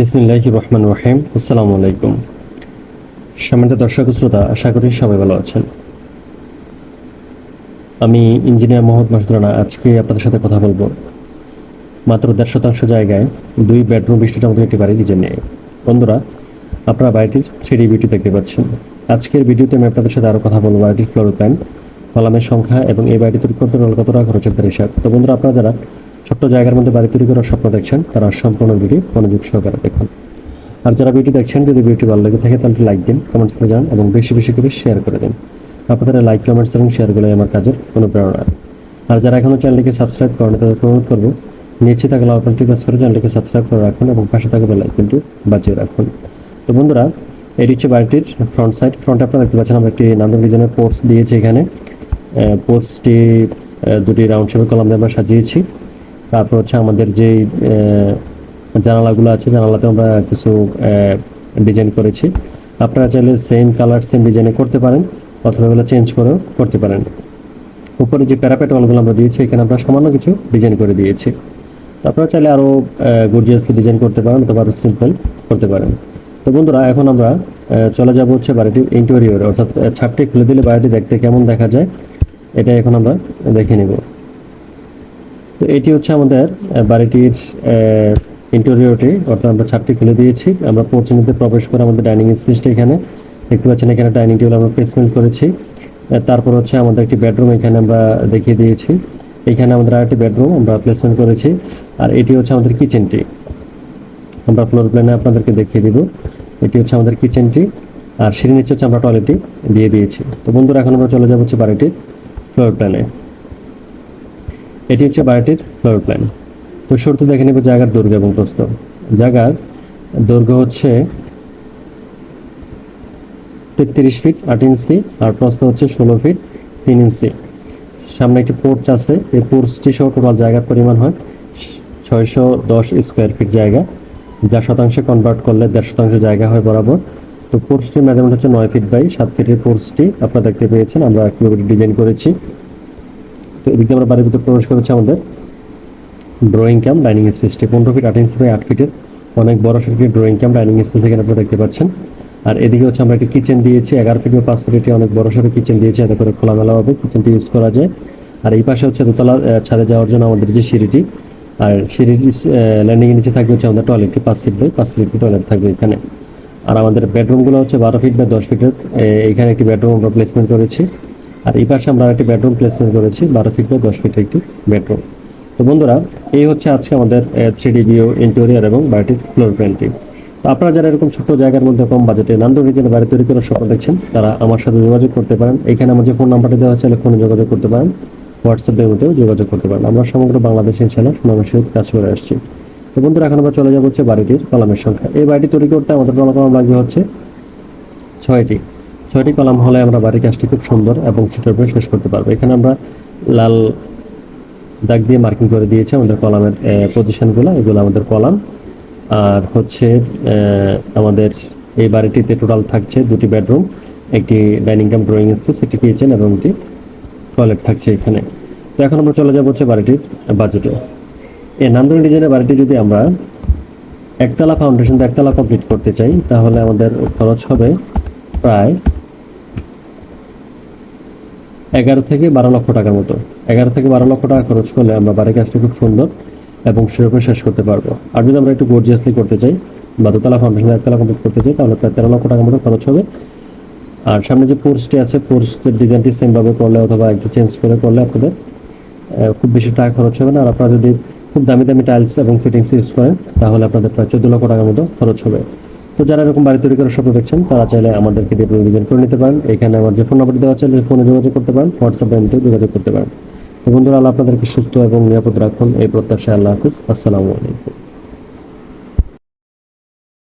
বিসমিল্লাহ রহমান রহিম। আসসালামু আলাইকুম। সম্মানিত দর্শক শ্রোতা, আশা করি সবাই ভালো আছেন। আমি ইঞ্জিনিয়ার মোহাম্মদ মাসুদ রানা, আজকে আপনাদের সাথে কথা বলব। মাত্র দেড় শতাংশ জায়গায় দুই বেডরুম বিশিষ্ট আমাদের একটি বাড়ি নিজের নিয়ে। বন্ধুরা, আপনারা বাড়িটির থ্রিডি বিউটি দেখতে পাচ্ছেন। আজকের ভিডিওতে আমি আপনাদের সাথে আরও কথা বলব বাড়িটির ফ্লোর প্ল্যান কলামের সংখ্যা এবং এই বাড়িটি তৈরি করতে কত টাকা হিসাব। তো বন্ধুরা, আপনারা যারা ছোট্ট জায়গার মধ্যে বাড়ি তৈরি করার স্বপ্ন দেখছেন, তারা সম্পূর্ণ ভিডিও মনোযোগ সহকারে দেখুন। আর যারা ভিডিও দেখছেন, যদি ভিডিওটি ভালো লেগে থাকে, তাহলে লাইক দিন কমেন্টস করে যান এবং বেশি বেশি করে শেয়ার করে দিন। আপনাদের লাইক কমেন্টস এবং শেয়ারগুলোই আমার কাজের অনুপ্রেরণা। আর যারা এখনও চ্যানেলটিকে সাবস্ক্রাইব করেন তাদেরকে অনুরোধ করব, নিচে থাকা লাল প্রেস করে চ্যানেলটিকে সাবস্ক্রাইব করে রাখুন এবং পাশে থাকা বেল আইকনটি বাজিয়ে রাখুন। তো বন্ধুরা, এটি হচ্ছে বাড়িটির ফ্রন্ট সাইড ফ্রন্টে আপনারা দেখতে পাচ্ছেন, আমরা একটি নান্দন ডিজাইনের পোর্টস দিয়েছি এখানে। পোর্টসটি দুটি রাউন্ড শেপের কলাম দিয়ে আমরা সাজিয়েছি। তারপর হচ্ছে আমাদের যে জানালাগুলো আছে, জানালাতে আমরা কিছু ডিজাইন করেছি। আপনারা চাইলে সেম কালার সেম ডিজাইনে করতে পারেন, অথবা এগুলো চেঞ্জ করেও করতে পারেন। উপরে যে প্যারাপেট ওয়ালগুলো আমরা দিয়েছি, এখানে আমরা সামান্য কিছু ডিজাইন করে দিয়েছি। আপনারা চাইলে আরও গর্জিয়াসলি ডিজাইন করতে পারেন, অথবা আরও সিম্পল করতে পারেন। তো বন্ধুরা, এখন আমরা চলে যাব হচ্ছে বাড়িটির ইন্টেরিয়রে অর্থাৎ ছাদটি খুলে দিলে বাড়িটি দেখতে কেমন দেখা যায়, এটা এখন আমরা দেখে নিব। তো এটি হচ্ছে আমাদের বাড়িটির ইন্টেরিয়রটি অর্থাৎ আমরা ছাদটি খুলে দিয়েছি। আমরা পশ্চিমতে প্রবেশ করে আমাদের ডাইনিং স্পেসটি এখানে দেখতে পাচ্ছেন। এখানে ডাইনিং টেবিল আমরা প্লেসমেন্ট করেছি। তারপর হচ্ছে আমাদের একটি বেডরুম এখানে আমরা দেখিয়ে দিয়েছি। এখানে আমাদের আরেকটি বেডরুম আমরা প্লেসমেন্ট করেছি। আর এটি হচ্ছে আমাদের কিচেনটি আমরা ফ্লোর প্ল্যানে আপনাদেরকে দেখিয়ে দিব। এটি হচ্ছে আমাদের কিচেনটি আর সিঁড়ি নিচে হচ্ছে আমরা টয়লেটটি দিয়ে দিয়েছি। তো বন্ধুরা, এখন আমরা চলে যাব হচ্ছে বাড়িটির ফ্লোর প্ল্যানে এটি হচ্ছে বাড়িটির ফ্লোর প্ল্যান তো শুরুতে দেখে নেব জায়গার দৈর্ঘ্য এবং প্রস্থ। জায়গার দৈর্ঘ্য হচ্ছে তেত্রিশ ফিট আট ইঞ্চি আর প্রস্থ হচ্ছে ষোলো ফিট তিন ইঞ্চি। সামনে একটি পোর্চ আছে। এই পোর্চটি সহ টোটাল জায়গার পরিমাণ হয় ছয়শো দশ স্কোয়ার ফিট জায়গা, যা শতাংশে কনভার্ট করলে দেড় শতাংশ জায়গা হয় বরাবর। তো পোর্চটির মেজারমেন্ট হচ্ছে নয় ফিট বাই সাত ফিটের পোর্চটি আপনারা দেখতে পেয়েছেন। আমরা কীভাবে ডিজাইন করেছি। তো এদিকে আমরা বাড়ির ভিতরে প্রবেশ করেছি আমাদের। ড্রয়িং ক্যাম্প ডাইনিং স্পেসটি পনেরো ফিট আট ইঞ্চি বাই আট ফিটের অনেক বড় সড়কের ড্রয়িং ক্যাম্প ডাইনিং স্পেস এখানে আপনারা দেখতে পাচ্ছেন। আর এদিকে হচ্ছে আমরা একটি কিচেন দিয়েছি, এগারো ফিট বা পাঁচ ফিট একটি অনেক বড় সড়ো কিচেন দিয়েছি, এতে করে খোলামেলাভাবে কিচেনটি ইউজ করা যায়। আর এই পাশে হচ্ছে দোতলা ছাদে যাওয়ার জন্য আমাদের যে সিঁড়িটি, আর সিঁড়ির ল্যান্ডিংয়ের নিচে থাকবে হচ্ছে আমাদের টয়লেটটি পাঁচ ফিট বাই পাঁচ ফিট টয়লেট থাকবে এখানে। আর আমাদের বেডরুমগুলো হচ্ছে বারো ফিট বা দশ ফিটের এখানে একটি বেডরুম আমরা প্লেসমেন্ট করেছি। আর এই পাশে আমরা একটি বেডরুম প্লেসমেন্ট করেছি, বারো ফিট বা দশ ফিটের একটি বেডরুম তো বন্ধুরা, এই হচ্ছে আজকে আমাদের থ্রি ডি ভিও ইন্টেরিয়ার এবং বাড়িটির ফ্লোর প্ল্যানটি তো আপনারা যারা এরকম ছোট জায়গার মধ্যে কম বাজেটে নান্দন রিজনে বাড়ি তৈরি করার স্বপ্ন দেখছেন, তারা আমার সাথে যোগাযোগ করতে পারেন। এখানে আমার যে ফোন নাম্বারটি দেওয়া আছে ফোনে যোগাযোগ করতে পারেন। হোয়াটসঅ্যাপের মধ্যেও যোগাযোগ করতে পারেন। আমরা সমগ্র বাংলাদেশে ইনশাল্লাহ সুনামের সহিত কাজ করে আসছি। তো বন্ধুরা, এখন আমরা চলে যাব হচ্ছে বাড়িটির কলামের সংখ্যা। এই বাড়িটি তৈরি করতে আমাদের কলম লাগবে হচ্ছে ছয়টি। ছয়টি কলাম হলে আমরা বাড়ির কাজটি খুব সুন্দর এবং সুন্দরভাবে শেষ করতে পারব। এখানে আমরা লাল দাগ দিয়ে মার্কিং করে দিয়েছি আমাদের কলামের পজিশনগুলো এগুলো আমাদের কলাম। আর হচ্ছে আমাদের এই বাড়িটিতে টোটাল থাকছে দুটি বেডরুম একটি ডাইনিং কাম ড্রয়িং স্পেস একটি কিচেন এবং একটি টয়লেট থাকছে এখানে। তো এখন আমরা চলে যাব হচ্ছে বাড়িটির বাজেটে এই নান্দন ডিজাইনের বাড়িটি যদি আমরা একতলা ফাউন্ডেশন একতলা কমপ্লিট করতে চাই, তাহলে আমাদের খরচ হবে প্রায় এগারো থেকে বারো লক্ষ টাকার মতো। এগারো থেকে বারো লক্ষ টাকা খরচ করলে আমরা বাড়ির কাজটি খুব সুন্দর এবং সেরকম শেষ করতে পারব। আর যদি আমরা একটু গর্জিয়াসলি করতে চাই, বা দোতলা ফাউন্ডেশন একতলা কমপ্লিট করতে চাই, তাহলে প্রায় তেরো লক্ষ টাকার মতো খরচ হবে। আর সামনে যে পোর্সটি আছে পোর্সের ডিজাইনটি সেমভাবে করলে অথবা একটু চেঞ্জ করে করলে আপনাদের খুব বেশি টাকা খরচ হবে না। আর আপনারা যদি খুব দামি দামি টাইলস এবং ফিটিংস ইউজ করেন, তাহলে আপনাদের প্রায় চোদ্দ লক্ষ টাকার মতো খরচ হবে। তো যারা এরকম বাড়ি তৈরি করার স্বপ্ন দেখছেন, তারা চাইলে আমাদেরকে দিয়ে ডিজাইন করে নিতে পারেন। এখানে আমার যে ফোন নাম্বার দেওয়া চাইলে ফোনে যোগাযোগ করতে পারেন হোয়াটসঅ্যাপ ব্যাংকেও যোগাযোগ করতে পারেন। তো বন্ধুরা, আল্লাহ আপনাদেরকে সুস্থ এবং নিরাপদ রাখুন। এই প্রত্যাশায় আল্লাহ হাফিজ। আসসালামু আলাইকুম।